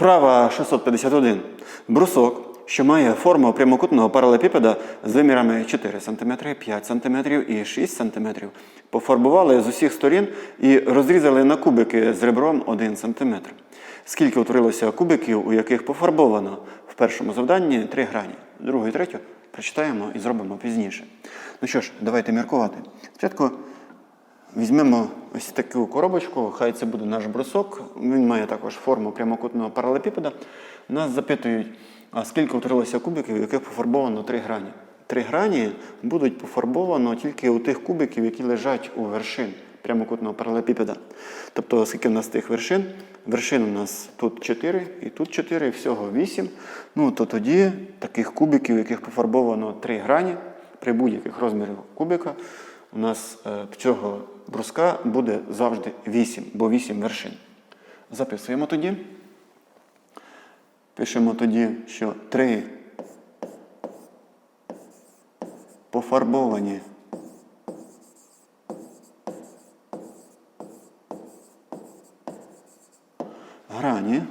Вправа 651. Брусок, що має форму прямокутного паралепіпеда з вимірами 4 см, 5 см і 6 см, пофарбували з усіх сторін і розрізали на кубики з ребром 1 см. Скільки утворилося кубиків, у яких пофарбовано в першому завданні три грані, другу і третю прочитаємо і зробимо пізніше. Ну що ж, давайте міркувати. Спочатку Візьмемо ось таку коробочку, хай це буде наш брусок. Він має також форму прямокутного паралепіпеда. Нас запитують, а скільки утворилося кубиків, у яких пофарбовано три грані. Три грані будуть пофарбовано тільки у тих кубиків, які лежать у вершин прямокутного паралепіпеда. Тобто, скільки в нас тих вершин? Вершин у нас тут 4 і тут 4, всього 8. Ну, то тоді таких кубиків, у яких пофарбовано три грані, при будь-яких розмірах кубика, у нас е, цього бруска буде завжди 8, бо 8 вершин. Записуємо тоді. Пишемо тоді, що 3 пофарбовані грані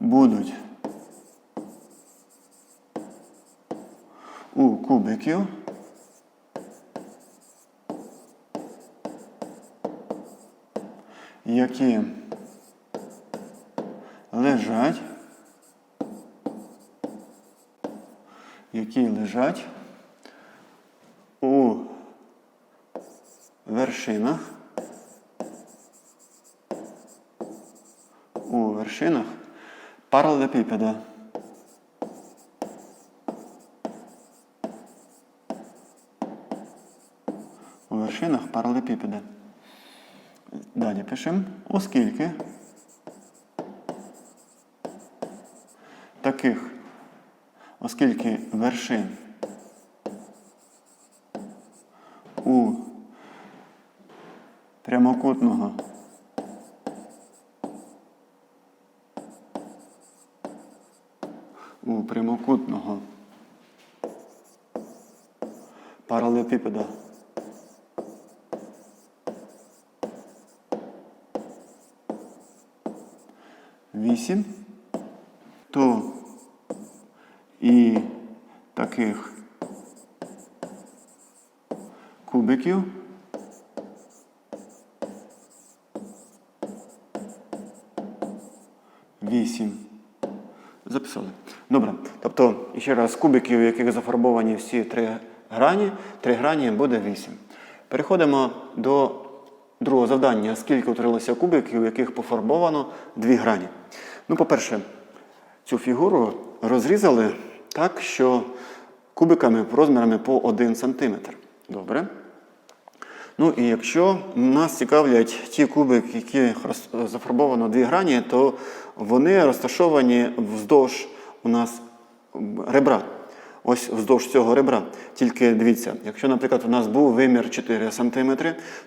будуть у кубиків які лежать, які лежать у вершинах, у вершинах паралелепіпеда. У вершинах паралелепіпеда. Далі пишемо, оскільки таких, оскільки вершин у прямокутного у прямокутного паралелепіпеда вісім, то і таких кубиків вісім. Записали. Добре. Тобто, ще раз, кубиків, у яких зафарбовані всі три грані, три грані буде 8. Переходимо до другого завдання. Скільки утворилося кубиків, у яких пофарбовано дві грані? Ну, по-перше, цю фігуру розрізали так, що кубиками розмірами по 1 см. Добре. Ну і якщо нас цікавлять ті кубики, які зафарбовано дві грані, то вони розташовані вздовж у нас ребра. Ось вздовж цього ребра. Тільки дивіться, якщо, наприклад, у нас був вимір 4 см,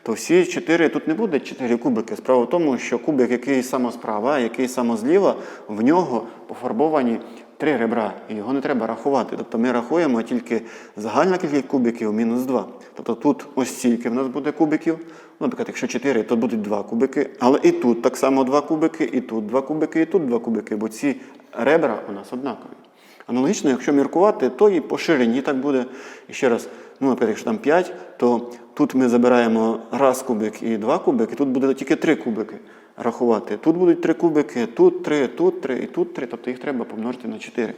то всі 4 тут не буде 4 кубики. Справа в тому, що кубик, який саме справа, який саме зліва, в нього пофарбовані три ребра, і його не треба рахувати. Тобто ми рахуємо тільки загальна кількість кубиків мінус 2. Тобто тут ось стільки в нас буде кубиків. Ну, Наприклад, якщо 4, то будуть 2 кубики. Але і тут так само 2 кубики, і тут 2 кубики, і тут 2 кубики, бо ці ребра у нас однакові. Аналогічно, якщо міркувати, то і по ширині так буде. І ще раз, ну, наприклад, якщо там 5, то тут ми забираємо раз кубик і два кубики, тут буде тільки 3 кубики рахувати. Тут будуть 3 кубики, тут 3, тут 3 і тут 3, тобто їх треба помножити на 4.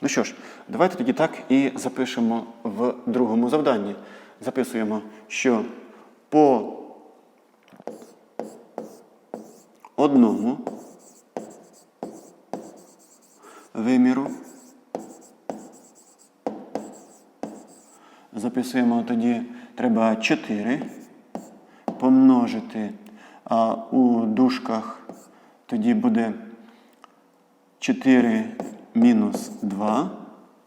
Ну що ж, давайте тоді так і запишемо в другому завданні. Записуємо, що по одному виміру записуємо тоді треба 4 помножити, а у дужках тоді буде 4 мінус 2,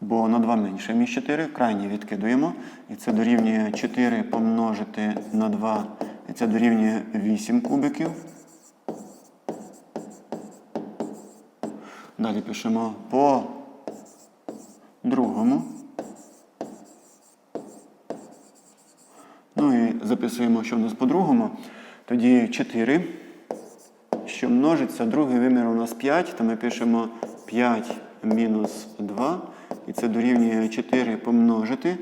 бо на 2 менше, ніж 4, крайні відкидуємо. І це дорівнює 4 помножити на 2, і це дорівнює 8 кубиків. Далі пишемо по другому. Ну і записуємо, що в нас по другому. Тоді 4 що множиться, другий вимір у нас 5, то ми пишемо 5 мінус 2, і це дорівнює 4 помножити.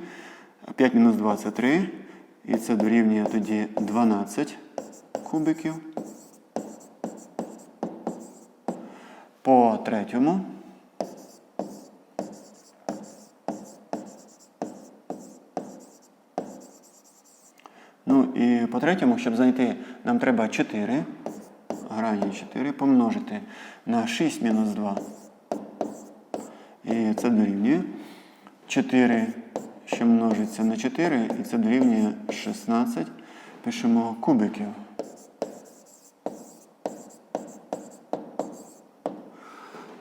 5 мінус 2 це 3, і це дорівнює тоді 12 кубиків. По третьому. Ну і по третьому, щоб знайти, нам треба 4, грані 4 помножити на 6 мінус 2. І це дорівнює 4, що множиться на 4, і це дорівнює 16. Пишемо кубиків.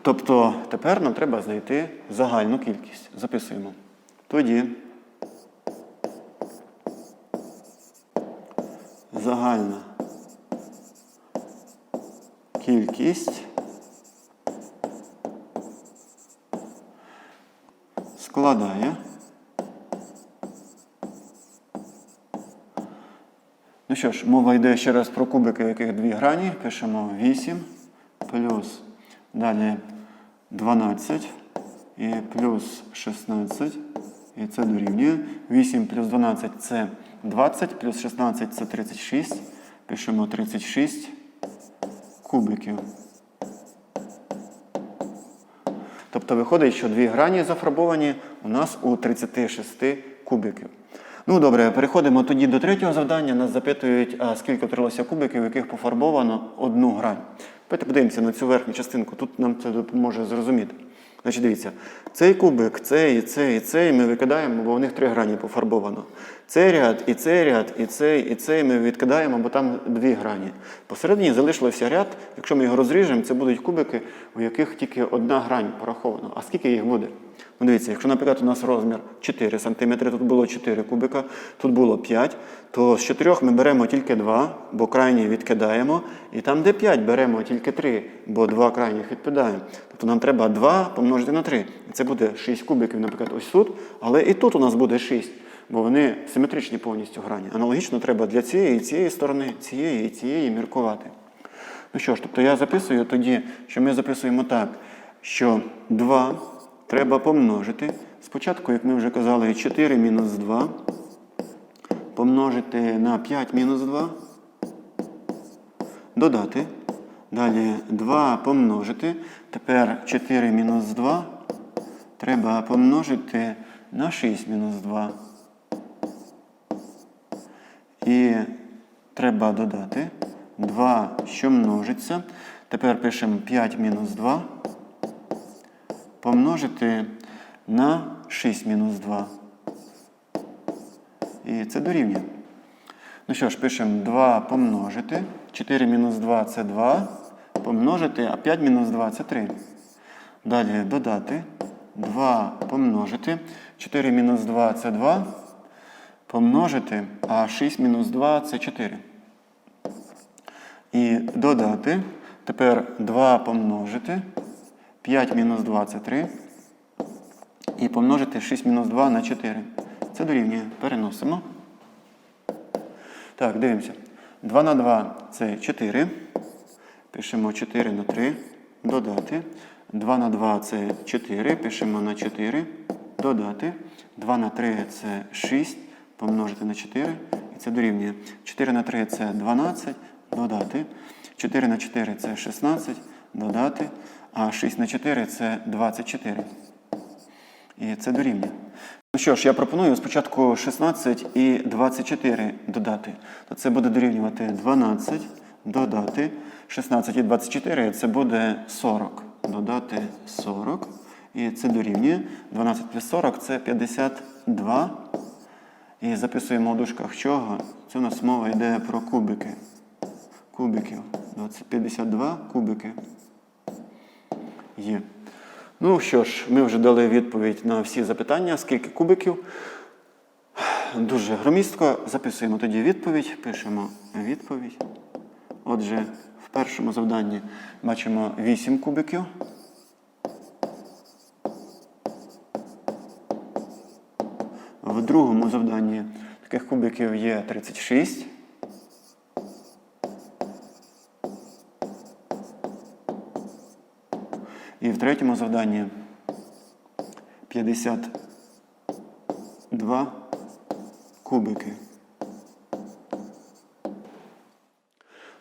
Тобто тепер нам треба знайти загальну кількість. Записуємо. Тоді загальна кількість складає. Ну що ж, мова йде ще раз про кубики, яких дві грані. Пишемо 8 плюс далі 12 і плюс 16. І це дорівнює. 8 плюс 12 це 20, плюс 16 це 36. Пишемо 36 кубиків. Тобто виходить, що дві грані зафарбовані у нас у 36 кубиків. Ну добре, переходимо тоді до третього завдання. Нас запитують, а скільки отрималося кубиків, яких пофарбовано одну грань. Давайте подивимося на цю верхню частинку. Тут нам це допоможе зрозуміти. Значить, дивіться, цей кубик, цей, і цей, і цей ми викидаємо, бо в них три грані пофарбовано. Цей ряд, і цей ряд, і цей, і цей ми відкидаємо, бо там дві грані. Посередині залишився ряд. Якщо ми його розріжемо, це будуть кубики, у яких тільки одна грань порахована. А скільки їх буде? Ну, дивіться, якщо, наприклад, у нас розмір 4 см, тут було 4 кубика, тут було 5, то з 4 ми беремо тільки 2, бо крайні відкидаємо. І там, де 5, беремо тільки 3, бо 2 крайніх відкидаємо. Тобто нам треба 2 помножити на 3. І це буде 6 кубиків, наприклад, ось тут. Але і тут у нас буде 6, бо вони симетричні повністю грані. Аналогічно треба для цієї і цієї сторони, цієї і цієї міркувати. Ну що ж, тобто я записую тоді, що ми записуємо так, що 2 треба помножити. Спочатку, як ми вже казали, 4 мінус 2 помножити на 5 мінус 2, додати. Далі 2 помножити. Тепер 4 мінус 2 треба помножити на 6 мінус 2. І треба додати 2, що множиться. Тепер пишемо 5 мінус 2 помножити на 6 мінус 2. І це дорівнює. Ну що ж, пишемо 2 помножити. 4 мінус 2 це 2. Помножити, а 5 мінус 2 це 3. Далі додати. 2 помножити. 4 мінус 2 це 2. Помножити, а 6 мінус 2 це 4. І додати. Тепер 2 помножити. 5 мінус 2 це 3. І помножити 6 мінус 2 на 4. Це дорівнює. Переносимо. Так, дивимося. 2 на 2 це 4. Пишемо 4 на 3. Додати. 2 на 2 це 4. Пишемо на 4. Додати. 2 на 3 це 6. Помножити на 4. І це дорівнює. 4 на 3 це 12. Додати. 4 на 4 це 16. Додати. А 6 на 4 це 24. І це дорівнює. Ну що ж, я пропоную спочатку 16 і 24 додати. То це буде дорівнювати 12, додати 16 і 24 це буде 40. Додати 40. І це дорівнює. 12 плюс 40 це 52. І записуємо у дужках чого? Це у нас мова йде про кубики. Кубиків. 52 кубики. Є. Ну що ж, ми вже дали відповідь на всі запитання, скільки кубиків. Дуже громістко. Записуємо тоді відповідь, пишемо відповідь. Отже, в першому завданні бачимо 8 кубиків. В другому завданні таких кубиків є 36. І в третьому завданні 52 кубики.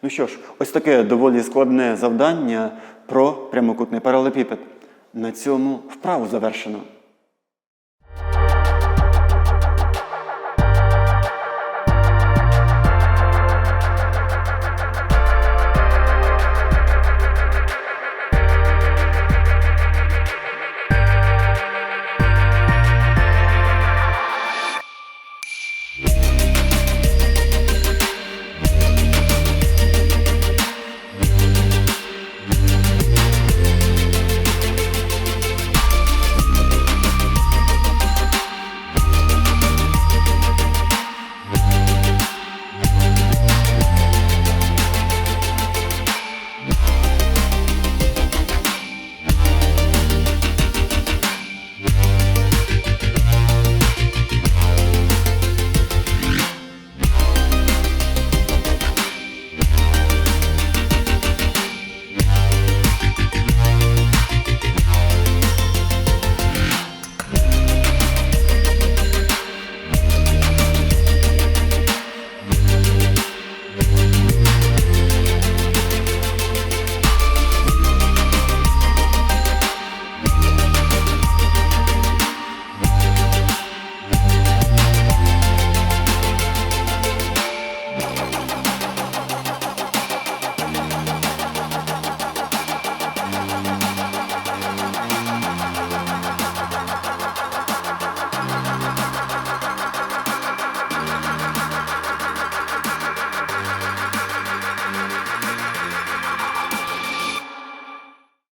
Ну що ж, ось таке доволі складне завдання про прямокутний паралепіпед. На цьому вправу завершено.